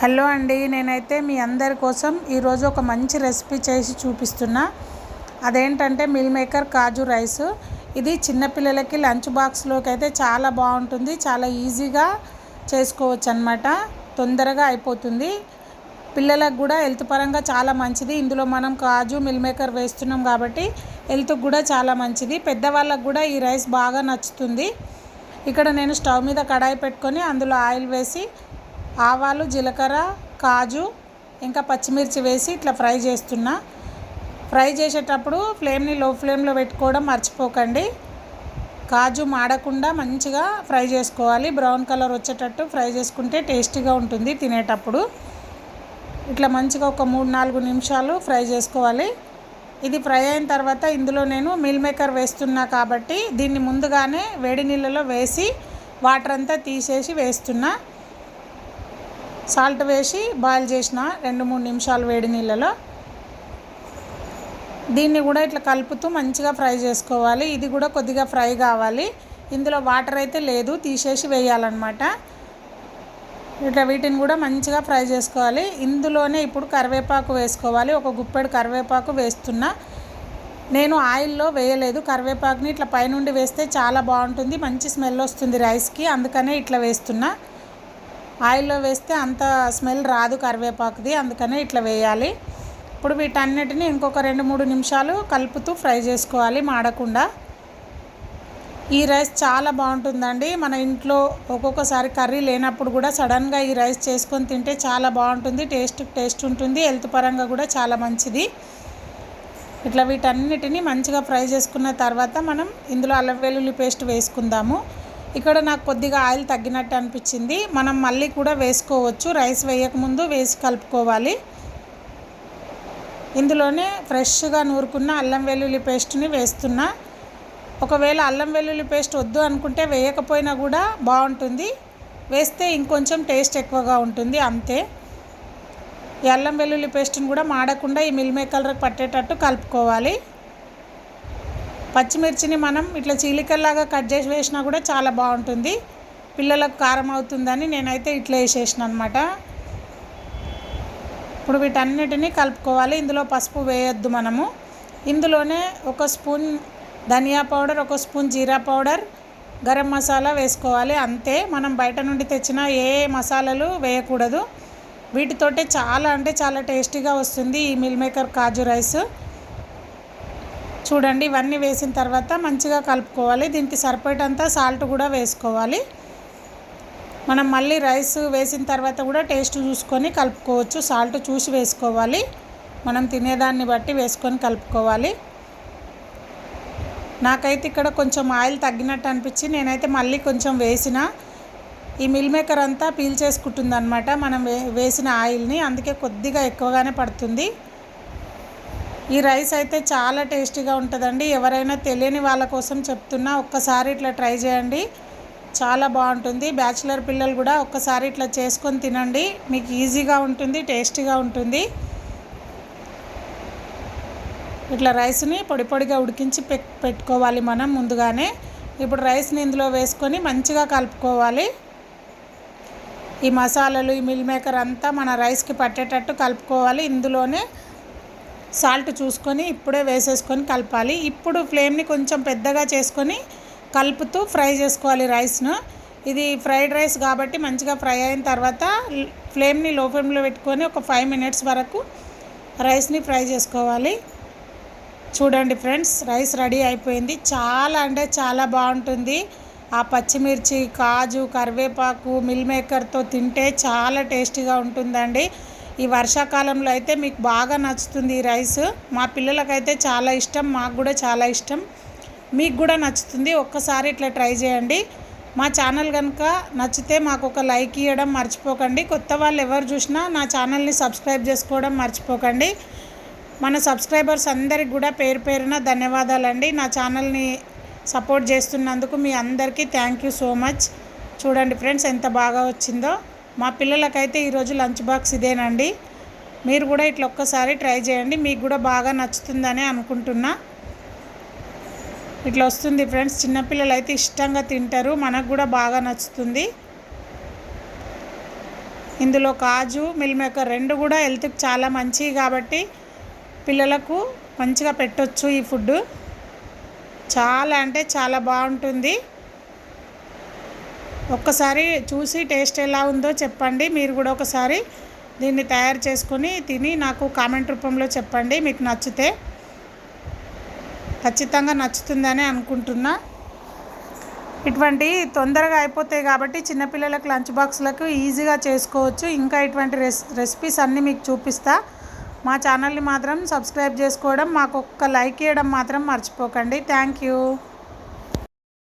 Hello అండి నేనైతే మీ అందరి కోసం ఈరోజు ఒక మంచి రెసిపీ చేసి చూపిస్తున్నా. అదేంటంటే మిల్ మేకర్ కాజు రైస్. ఇది చిన్నపిల్లలకి లంచ్ బాక్స్లోకి అయితే చాలా బాగుంటుంది. చాలా ఈజీగా చేసుకోవచ్చు అనమాట తొందరగా అయిపోతుంది. పిల్లలకు కూడా హెల్త్ పరంగా చాలా మంచిది. ఇందులో మనం కాజు మిల్ మేకర్ వేస్తున్నాం కాబట్టి హెల్త్కి కూడా చాలా మంచిది. పెద్దవాళ్ళకు కూడా ఈ రైస్ బాగా నచ్చుతుంది. ఇక్కడ నేను స్టవ్ మీద కడాయి పెట్టుకొని అందులో ఆయిల్ వేసి ఆవాలు జీలకర్ర కాజు ఇంకా పచ్చిమిర్చి వేసి ఇట్లా ఫ్రై చేస్తున్నా. ఫ్రై చేసేటప్పుడు ఫ్లేమ్ని లో ఫ్లేమ్లో పెట్టుకోవడం మర్చిపోకండి. కాజు మాడకుండా మంచిగా ఫ్రై చేసుకోవాలి. బ్రౌన్ కలర్ వచ్చేటట్టు ఫ్రై చేసుకుంటే టేస్టీగా ఉంటుంది తినేటప్పుడు. ఇట్లా మంచిగా ఒక మూడు నాలుగు నిమిషాలు ఫ్రై చేసుకోవాలి. ఇది ఫ్రై అయిన తర్వాత ఇందులో నేను మిల్ మేకర్ వేస్తున్నా కాబట్టి దీన్ని ముందుగానే వేడి నీళ్ళలో వేసి వాటర్ అంతా తీసేసి వేస్తున్నా. సాల్ట్ వేసి బాయిల్ చేసిన రెండు మూడు నిమిషాలు వేడి నీళ్ళలో. దీన్ని కూడా ఇట్లా కలుపుతూ మంచిగా ఫ్రై చేసుకోవాలి. ఇది కూడా కొద్దిగా ఫ్రై కావాలి. ఇందులో వాటర్ అయితే లేదు తీసేసి వేయాలన్నమాట. ఇట్లా వీటిని కూడా మంచిగా ఫ్రై చేసుకోవాలి. ఇందులోనే ఇప్పుడు కరివేపాకు వేసుకోవాలి. ఒక గుప్పెడు కరివేపాకు వేస్తున్నా. నేను ఆయిల్లో వేయలేదు. కరివేపాకుని ఇట్లా పైనుండి వేస్తే చాలా బాగుంటుంది. మంచి స్మెల్ వస్తుంది రైస్కి. అందుకనే ఇట్లా వేస్తున్నా. ఆయిల్లో వేస్తే అంత స్మెల్ రాదు కరివేపాకుది అందుకనే ఇట్లా వేయాలి. ఇప్పుడు వీటన్నిటిని ఇంకొక రెండు మూడు నిమిషాలు కలుపుతూ ఫ్రై చేసుకోవాలి మాడకుండా. ఈ రైస్ చాలా బాగుంటుందండి. మన ఇంట్లో ఒక్కొక్కసారి కర్రీ లేనప్పుడు కూడా సడన్గా ఈ రైస్ చేసుకొని తింటే చాలా బాగుంటుంది. టేస్ట్ టేస్ట్ ఉంటుంది. హెల్త్ పరంగా కూడా చాలా మంచిది. ఇట్లా వీటన్నిటిని మంచిగా ఫ్రై చేసుకున్న తర్వాత మనం ఇందులో అల్లం వెల్లుల్లి పేస్ట్ వేసుకుందాము. ఇక్కడ నాకు కొద్దిగా ఆయిల్ తగ్గినట్టు అనిపించింది. మనం మళ్ళీ కూడా వేసుకోవచ్చు. రైస్ వేయకముందు వేసి కలుపుకోవాలి. ఇందులోనే ఫ్రెష్గా నూరుకున్న అల్లం వెల్లుల్లి పేస్ట్ని వేస్తున్నా. ఒకవేళ అల్లం వెల్లుల్లి పేస్ట్ వద్దు అనుకుంటే వేయకపోయినా కూడా బాగుంటుంది. వేస్తే ఇంకొంచెం టేస్ట్ ఎక్కువగా ఉంటుంది. అంతే. ఈ అల్లం వెల్లుల్లి పేస్ట్ని కూడా మాడకుండా ఈ మిల్ మేకర్కి పట్టేటట్టు కలుపుకోవాలి. పచ్చిమిర్చిని మనం ఇట్లా చీలికల్లాగా కట్ చేసి వేసినా కూడా చాలా బాగుంటుంది. పిల్లలకు కారం అవుతుందని నేనైతే ఇట్లా వేసేసిన అనమాట ఇప్పుడు వీటన్నిటిని కలుపుకోవాలి. ఇందులో పసుపు వేయొద్దు మనము. ఇందులోనే ఒక స్పూన్ ధనియా పౌడర్ ఒక స్పూన్ జీరా పౌడర్ గరం మసాలా వేసుకోవాలి. అంతే. మనం బయట నుండి తెచ్చిన ఏ మసాలాలు వేయకూడదు. వీటితోటే చాలా అంటే చాలా టేస్టీగా వస్తుంది ఈ మిల్ మేకర్ కాజు రైస్. చూడండి ఇవన్నీ వేసిన తర్వాత మంచిగా కలుపుకోవాలి. దీనికి సరిపోయేటంత సాల్ట్ కూడా వేసుకోవాలి. మనం మళ్ళీ రైస్ వేసిన తర్వాత కూడా టేస్ట్ చూసుకొని కలుపుకోవచ్చు. సాల్ట్ చూసి వేసుకోవాలి. మనం తినేదాన్ని బట్టి వేసుకొని కలుపుకోవాలి. నాకైతే ఇక్కడ కొంచెం ఆయిల్ తగ్గినట్టు అనిపించి నేనైతే మళ్ళీ కొంచెం వేసిన. ఈ మిల్ మేకర్ అంతా పీల్ చేసుకుంటుంది అనమాట మనం వేసిన ఆయిల్ని. అందుకే కొద్దిగా ఎక్కువగానే పడుతుంది. ఈ రైస్ అయితే చాలా టేస్టీగా ఉంటుందండి. ఎవరైనా తెలియని వాళ్ళ కోసం చెప్తున్నా ఒక్కసారి ఇట్లా ట్రై చేయండి. చాలా బాగుంటుంది. బ్యాచిలర్ పిల్లలు కూడా ఒక్కసారి ఇట్లా చేసుకొని తినండి. మీకు ఈజీగా ఉంటుంది టేస్టీగా ఉంటుంది. ఇట్లా రైస్ని పొడి పొడిగా ఉడికించి పెట్టుకోవాలి మనం ముందుగానే. ఇప్పుడు రైస్ని ఇందులో వేసుకొని మంచిగా కలుపుకోవాలి. ఈ మసాలాలు ఈ మిల్ మేకర్ అంతా మన రైస్కి పట్టేటట్టు కలుపుకోవాలి. ఇందులోనే సాల్ట్ చూసుకొని ఇప్పుడే వేసేసుకొని కలపాలి. ఇప్పుడు ఫ్లేమ్ని కొంచెం పెద్దగా చేసుకొని కలుపుతూ ఫ్రై చేసుకోవాలి రైస్ను. ఇది ఫ్రైడ్ రైస్ కాబట్టి మంచిగా ఫ్రై అయిన తర్వాత ఫ్లేమ్ని లో ఫ్లేమ్లో పెట్టుకొని ఒక ఫైవ్ మినిట్స్ వరకు రైస్ని ఫ్రై చేసుకోవాలి. చూడండి ఫ్రెండ్స్ రైస్ రెడీ అయిపోయింది. చాలా అంటే చాలా బాగుంటుంది. ఆ పచ్చిమిర్చి కాజు కరివేపాకు మిల్ మేకర్తో తింటే చాలా టేస్టీగా ఉంటుందండి. ఈ వర్షాకాలంలో అయితే మీకు బాగా నచ్చుతుంది ఈ రైస్. మా పిల్లలకైతే చాలా ఇష్టం మాకు కూడా చాలా ఇష్టం. మీకు కూడా నచ్చుతుంది ఒక్కసారి ఇట్లా ట్రై చేయండి. మా ఛానల్ కనుక నచ్చితే మాకు ఒక లైక్ ఇవ్వడం మర్చిపోకండి. కొత్త వాళ్ళు ఎవరు చూసినా నా ఛానల్ని సబ్స్క్రైబ్ చేసుకోవడం మర్చిపోకండి. మన సబ్స్క్రైబర్స్ అందరికి కూడా పేరు పేరున ధన్యవాదాలండి. నా ఛానల్ని సపోర్ట్ చేస్తున్నందుకు మీ అందరికీ థ్యాంక్ యూ సో మచ్. చూడండి ఫ్రెండ్స్ ఎంత బాగా వచ్చిందో. మా పిల్లలకైతే ఈరోజు లంచ్ బాక్స్ ఇదేనండి. మీరు కూడా ఇట్లా ఒక్కసారి ట్రై చేయండి. మీకు కూడా బాగా నచ్చుతుందని అనుకుంటున్నా. ఇట్లా వస్తుంది ఫ్రెండ్స్. చిన్నపిల్లలు అయితే ఇష్టంగా తింటారు. మనకు కూడా బాగా నచ్చుతుంది. ఇందులో కాజు మిల్ మేకర్ రెండు కూడా హెల్త్కి చాలా మంచివి కాబట్టి పిల్లలకు మంచిగా పెట్టొచ్చు ఈ ఫుడ్ చాలా అంటే చాలా బాగుంటుంది. ఒక్కసారి చూసి టేస్ట్ ఎలా ఉందో చెప్పండి. మీరు కూడా ఒకసారి దీన్ని తయారు చేసుకొని తిని నాకు కామెంట్ రూపంలో చెప్పండి. మీకు నచ్చితే ఖచ్చితంగా నచ్చుతుందని అనుకుంటున్నా. ఇటువంటి తొందరగా అయిపోతాయి కాబట్టి చిన్నపిల్లలకు లంచ్ బాక్స్లకు ఈజీగా చేసుకోవచ్చు. ఇంకా ఇటువంటి రెస్ రెసిపీస్ అన్నీ మీకు చూపిస్తా. మా ఛానల్ని మాత్రం సబ్స్క్రైబ్ చేసుకోవడం మాకు ఒక్క లైక్ ఇవ్వడం మాత్రం మర్చిపోకండి. Thank you.